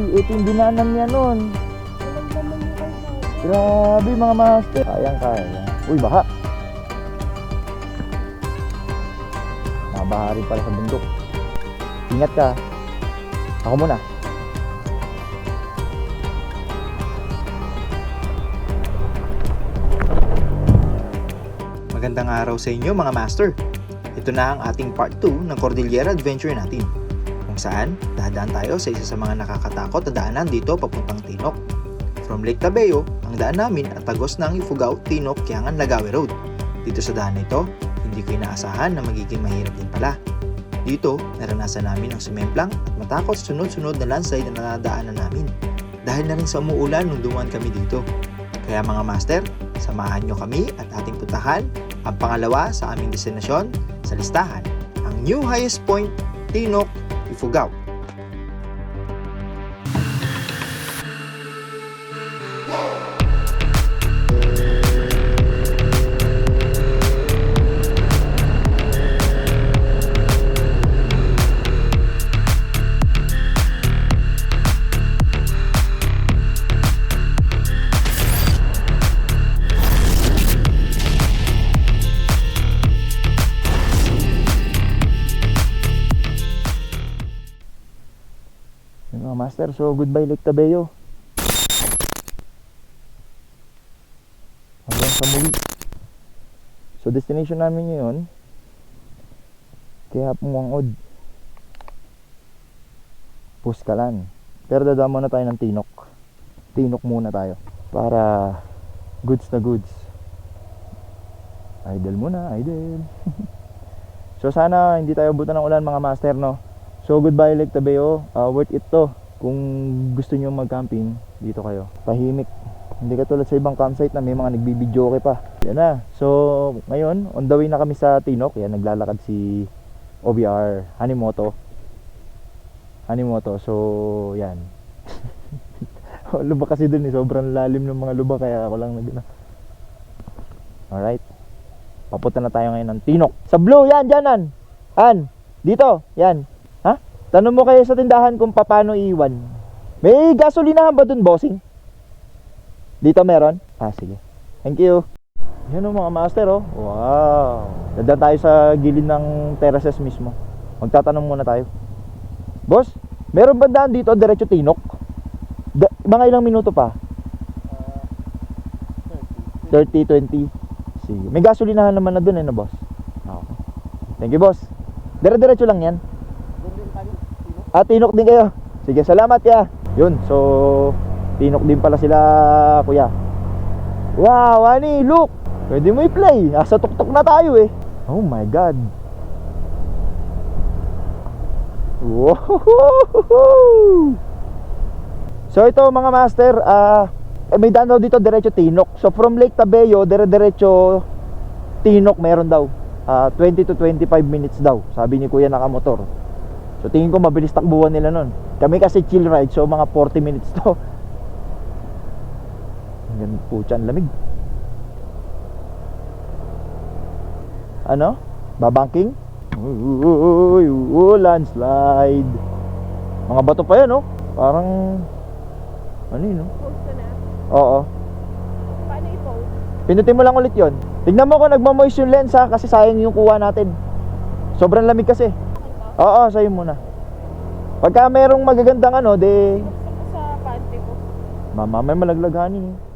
Ay, ito yung dinaanan niya Mama. Grabe mga master. Kayang kaya. Uy, baha. Nabaha rin pala sa bundok. Ingat ka. Ako muna. Magandang araw sa inyo mga master. Ito na ang ating part 2 ng Cordillera Adventure natin. Kung saan, dadaan tayo sa isa sa mga nakakatakot na daanan dito papuntang Tinok. From Lake Tabeo, ang daan namin at tagos ng Ifugao, Tinok, Kiangan, Lagawe Road. Dito sa daan nito, hindi ko inaasahan na magiging mahirap din pala. Dito, naranasan namin ang sumemplang at matakot sunod-sunod na landslide na nadaanan namin. Dahil na rin sa umuulan nung dumaan kami dito. Kaya mga master, samahan nyo kami at ating puntahan ang pangalawa sa aming destinasyon sa listahan, ang New Highest Point, Tinok, Ifugao. Master, so goodbye Lake Tabeo. Hanggang sa muli. So destination namin ngayon, kaya pumangod. Puskalan. Pero dadaan muna tayo ng Tinok. Tinok muna tayo. Para goods na goods. Idle muna, idle. so sana hindi tayo abutan ng ulan mga master no. So goodbye Lake Tabeo. Uh, worth it to. Kung gusto niyo mag-camping, dito kayo. Tahimik. Hindi katulad sa ibang campsite na may mga nagbibidyoke pa. Yan na. So ngayon, on the way na kami sa Tinok. Yan, naglalakad si OBR Hanimoto. Hanimoto. So, yan. lubak kasi dun eh. Sobrang lalim ng mga lubak kaya ako lang nag Alright. Papunta na tayo ngayon ng Tinok. Sa blue, yan, dyanan. An, dito, yan. Tanong mo kayo sa tindahan kung paano iwan. May gasolinahan ba dun, bossing? Dito meron? Ah, sige. Thank you. Yan o mga master, oh. Wow. Dadaan tayo sa gilid ng terraces mismo. Magtatanong muna tayo. Boss, meron ba daan dito diretso Tinok? Da- mga ilang minuto pa? 30, 20. Sige. May gasolinahan naman na dun eh, no, boss? Ah, Okay. Thank you, boss. Dire-diretso lang yan. Ah, tinok din kayo. Sige, salamat ya. Yun, so tinok din pala sila, kuya. Wow, ani, look. Pwede mo i-play. Nasa tuktok na tayo eh. Oh my god. Wow! So ito mga master, ah eh, may daan daw dito diretso Tinok. So from Lake Tabeo, dire-diretso Tinok meron daw. Ah, 20 to 25 minutes daw, sabi ni Kuya nakamotor. So tingin ko mabilis takbuhan nila nun. Kami kasi chill ride, so mga 40 minutes to. Hanggang putyan lamig. Ano? Babangking? Uy, uy, landslide. Mga bato pa yan, oh. Parang ano yun, oh? Post ka na. Oo. Paano i-post? Pinutin mo lang ulit yon. Tignan mo kung nagmamoist yung lens ha, kasi sayang yung kuha natin. Sobrang lamig kasi. Oo, sa'yo muna. Pagka merong magagandang ano, de... Sa pantry ko. Mama, may malaglaganin eh.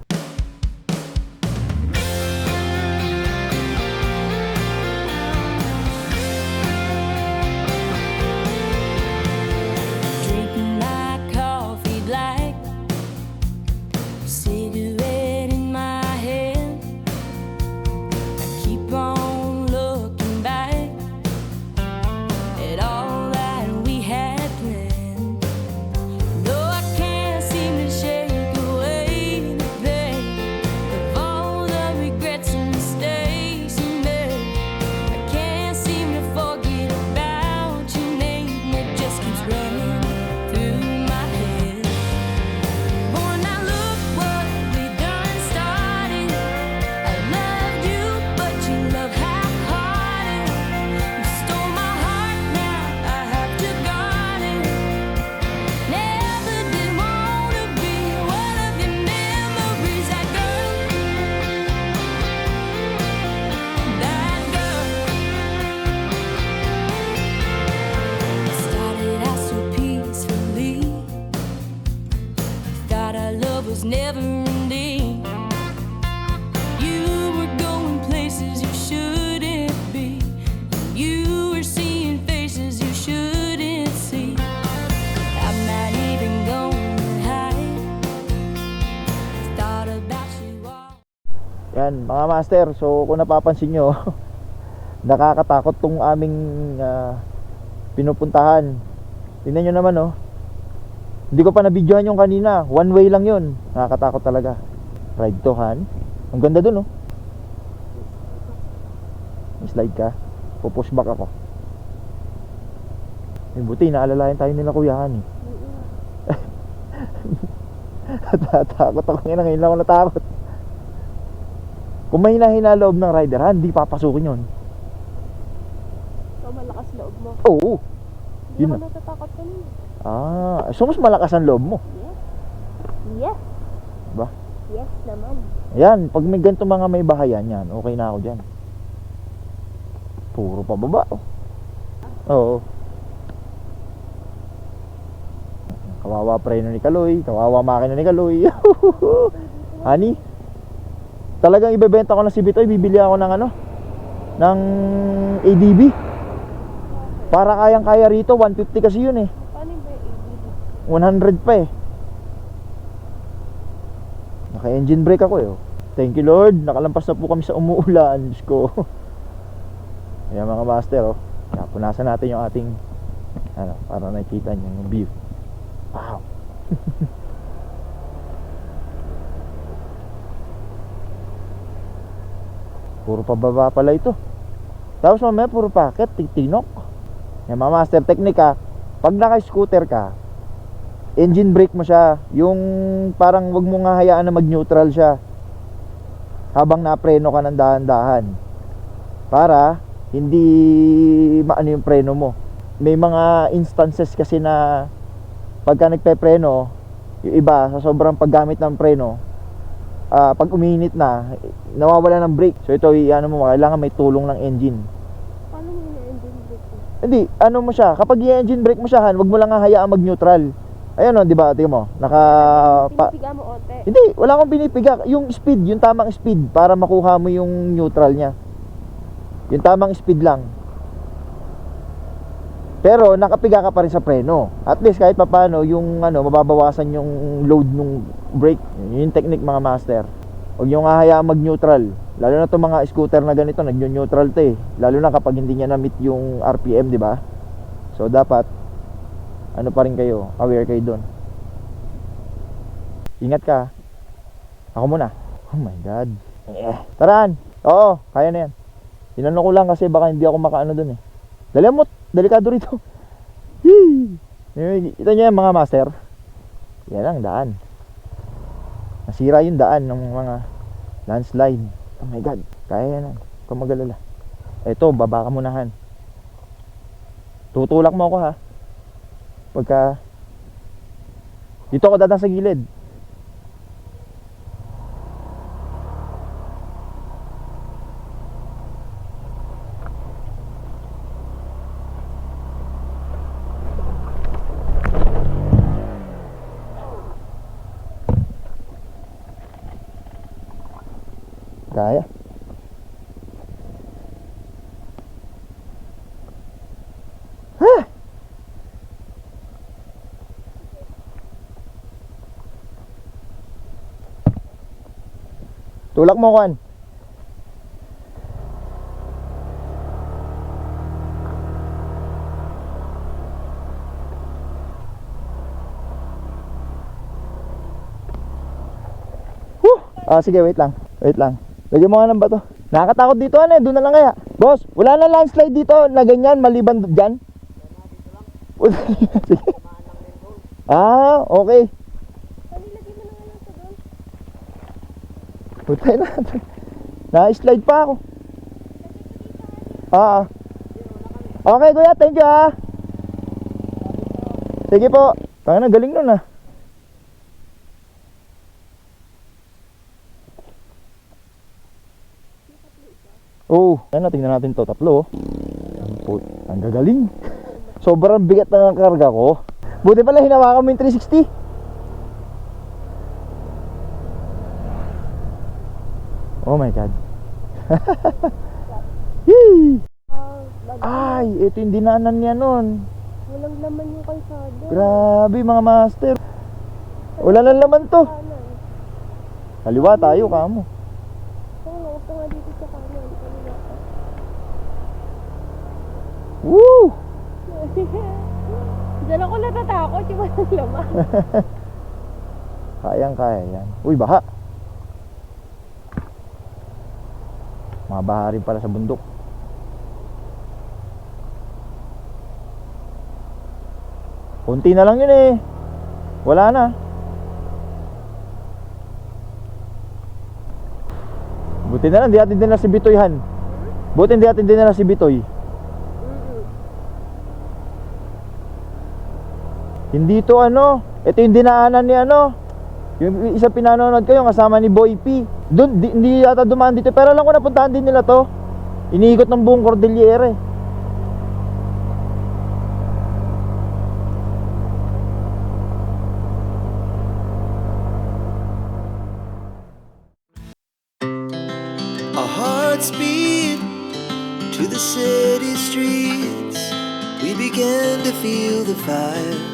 Yan, mga master. So, kung napapansin nyo, nakakatakot tong aming ah, pinupuntahan. Tingnan nyo naman, oh. Hindi ko pa nabidyohan yung kanina. One way lang yun. Nakakatakot talaga. Ride to, Han. Ang ganda dun, oh. May slide ka. Pupush back ako. Eh, buti, naalalayan tayo nila kuya Han, eh. Natatakot ako ngayon. Ngayon lang ako natakot. Kung may hinahin loob ng rider, ha, hindi papasukin yun. So, malakas loob mo. Oo. Hindi Yun ako na. natatakot kanina. Ah, so mas malakas ang loob mo. Yes. Yes. Ba? Yes naman. Yan, pag may ganito mga may bahayan yan, okay na ako dyan. Puro pababa. oh. Oo. Kawawa preno ni Kaloy, kawawa makina ni Kaloy. Ani? Talagang ibebenta ko na si Bitoy, bibili ako ng ano? Ng ADB. Para kayang kaya rito, 150 kasi yun eh. Paano ba ABB? 100 pa eh. Naka-engine brake ako eh. oh. Thank you Lord. Nakalampas na po kami sa umuulan. Diyos ko. Ayan mga master oh. Punasan natin yung ating ano, para nakikita niyo yung view. Wow. puro pababa pala ito. Tapos mamaya puro packet, titinok. Yan mga master technique ha. Pag naka-scooter ka, engine brake mo siya. Yung parang wag mo nga hayaan na mag-neutral siya. Habang napreno ka ng dahan-dahan. Para hindi maano yung preno mo. May mga instances kasi na pagka nagpe-preno, yung iba sa sobrang paggamit ng preno, ah, pag uminit na, nawawala ng brake. So ito, i-ano mo, kailangan may tulong ng engine. Paano mo ina-engine brake? Hindi, ano mo siya, kapag i-engine brake mo siya, han, wag mo lang hayaan mag-neutral. Ayun o, di ba, tingnan mo, naka... Pa, Pinipiga mo ote. hindi, wala akong pinipiga. Yung speed, yung tamang speed para makuha mo yung neutral niya. Yung tamang speed lang. Pero nakapiga ka pa rin sa preno. At least kahit papano yung ano, mababawasan yung load ng brake. Yun yung technique mga master. Huwag nyo nga hayaan mag-neutral. Lalo na itong mga scooter na ganito, nag-neutral to eh. Lalo na kapag hindi niya na-meet yung RPM, di ba? So dapat, ano pa rin kayo, aware kayo doon. Ingat ka. Ako muna. Oh my God. Eh. Taraan. Oo, kaya na yan. Tinanong ko lang kasi baka hindi ako makaano dun eh. Dali mo, delikado rito. Yee! Kita niyo yan mga master. Yan ang daan. Nasira yung daan ng mga landslide. Oh my God. Kaya yan. Huwag kang mag-alala. Ito, baba ka munahan. Tutulak mo ako ha. Pagka dito ako dadaan sa gilid. Kaya. Ha? Tulak mo, Kwan. Ah, sige, wait lang. Wait lang. Lagyan mo nga ng bato. Nakakatakot dito, ano eh. Doon na lang kaya. Boss, wala na landslide dito na ganyan, maliban dyan. Ah, okay. Na. Putay na. Na-slide pa ako. Ah. ah. Okay, kuya. Thank you, ah. Sige po. Kaya galing nun, ah. Oh, ano, tingnan natin to. Tatlo. oh. Ang gagaling. Sobrang bigat ng karga ko. Buti pala hinawakan mo yung 360. Oh my god. Ay, ito yung dinaanan niya nun. Walang laman yung kalsada. Grabe mga master. Wala na laman to. Kaliwa tayo kamo. Saan Ito nga dito sa kanan. Kanina ka. Woo! Diyan ako natatakot yung walang laman. Kayang kaya yan. Uy, baha. Mga baha rin pala sa bundok. Kunti na lang yun eh. Wala na. Buti na lang, di atin din na si Bitoy Han. Buti hindi atin din na si Bitoy. Hindi to ano, ito yung dinaanan ni ano, yung isa pinanonood ko yung kasama ni Boy P. Doon, di, hindi yata dumaan dito, pero alam ko napuntahan din nila to. Iniikot ng buong Cordillera eh. Beat to the city streets. We began to feel the fire.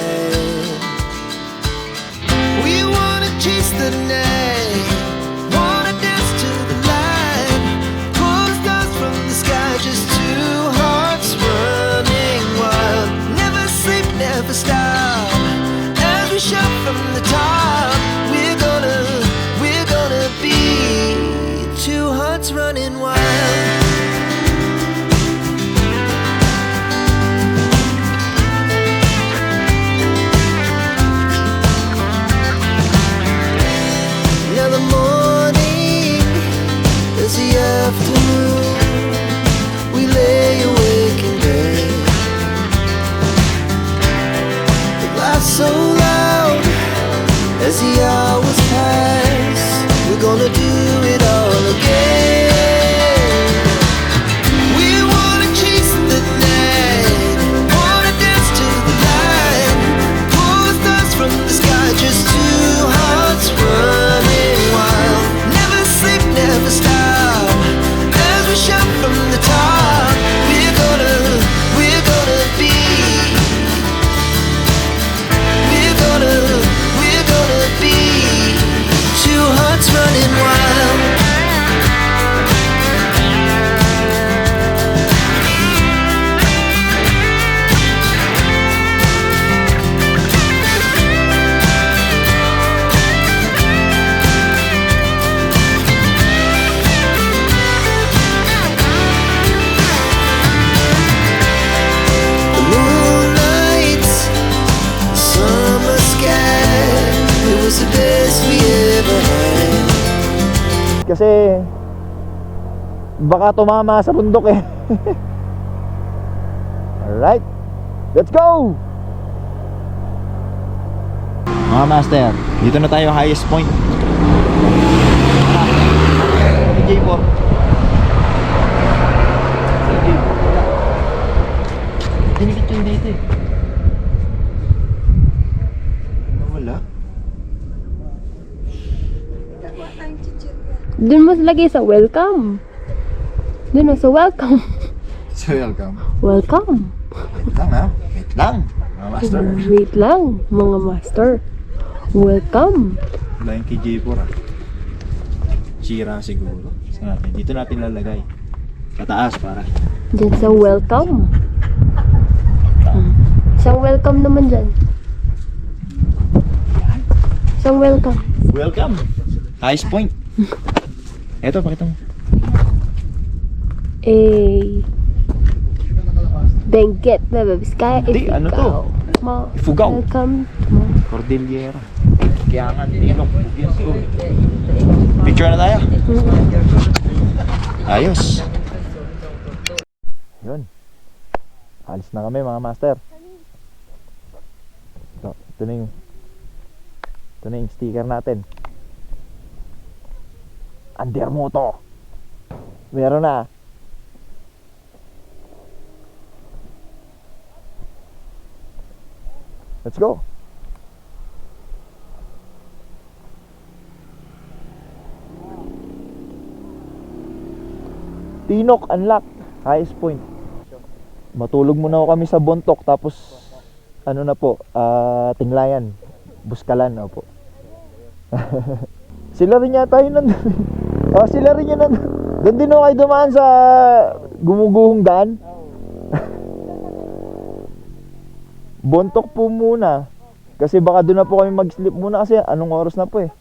Was the best we ever had. Kasi baka tumama sa bundok eh. Alright, let's go! Mga master, dito na tayo highest point. DJ po. Dinikit yung dito eh. Doon mo lagay sa welcome. Doon mo sa welcome. So welcome. Welcome. Wait lang ha. Wait lang. Mga master. Wait lang, mga master. Welcome. Wala yung KJ4 ah. Sira siguro. Saan natin? Dito natin lalagay. Kataas para. Diyan sa welcome. Hmm. Isang welcome naman dyan. Isang welcome. Welcome! Highest point. Eto, pakita mo. Eh. Benguet, bebe. Biskaya, Hindi, ano to? Mo. Ifugao. Welcome. Mo. Cordillera. Kaya nga, tinok. Picture na tayo. Ayos. Yun. Alis na kami mga master. Ito, ito na yung ito na yung sticker natin. Andermoto. Meron na. Let's go. Tinok unlock, highest point. Matulog muna ako kami sa Bontok tapos ano na po, uh, Tinglayan, Buskalan na po. Sila rin yata yun nandun oh, sila rin yun. Doon din ako kayo dumaan sa gumuguhong daan. Bontok po muna. Kasi baka doon na po kami mag-sleep muna kasi anong oras na po eh.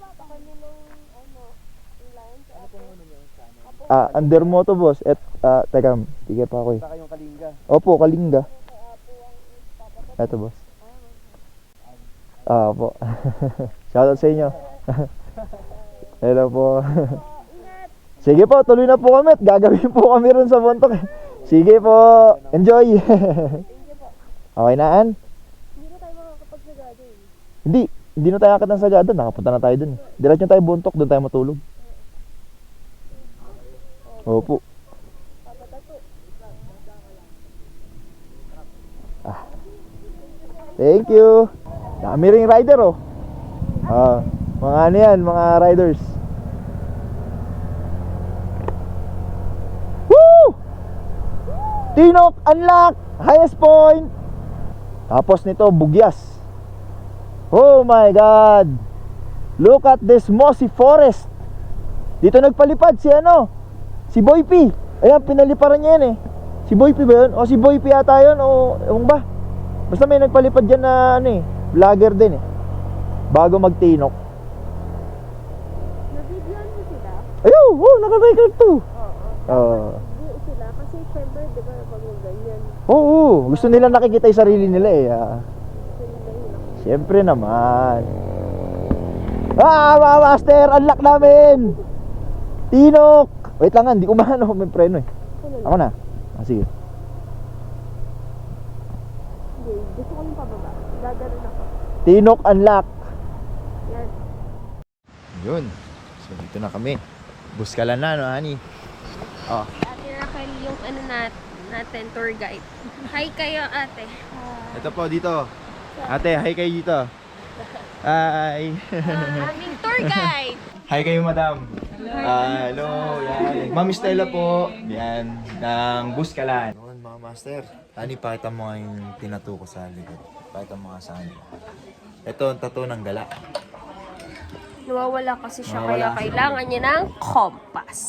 Ah, under moto boss. Et, ah, teka, tigay pa ako eh. Saka yung kalinga. Opo, Kalinga. Eto boss. Ah, po. Shoutout sa inyo. Hello po. Sige po, tuloy na po kami at gagawin po kami ron sa Bontok. Sige po, enjoy. okay na, An? Hindi na tayo makakapagsagado eh. Hindi, hindi na tayo akit ng Sagada. Nakapunta na tayo dun. Diretso tayo Bontok, doon tayo matulog. Opo. Ah. Thank you. Dami ring rider oh. Ah, mga ano yan, mga riders. Woo! Tinok unlock, highest point. Tapos nito bugyas. Oh my god. Look at this mossy forest. Dito nagpalipad si ano? Si Boy P. Ayan, pinaliparan niya yan eh. Si Boy P ba yun? O si Boy P yata yun? O ewan ba? Basta may nagpalipad dyan na ano eh. Vlogger din eh. Bago magtinok. Nabigyan mo sila? Ayun! Oh, naka-record to! Oo. Hindi sila kasi syempre di ba pag ganyan. Oo, oo. gusto nila nakikita yung sarili nila eh. ah. Siyempre naman. Ah, mga master! Unlock namin! Tinok! Wait lang nga, hindi ko maano. May preno eh. Ako na. Ah, sige. Hindi, gusto ko yung pababa. Gaganon ako. Tinok unlock. Yan. Yun. So dito na kami. Buskalan na, no, Ani? Oh. Yung ano nat natin tour guide. Hi kayo ate. Ito po dito. Ate, hi kayo dito. Hi. aming tour guide. hi kayo, madam. Ah, hello. Yan. Ma'am Stella po. Yan. Ng Buskalan. Noon, mga master. Ani, pakita mo nga yung tinato ko sa likod. Pakita mo nga sa kanya. Ito, ang tattoo ng gala. Nawawala kasi siya Nawawala kaya kailangan niya ng compass.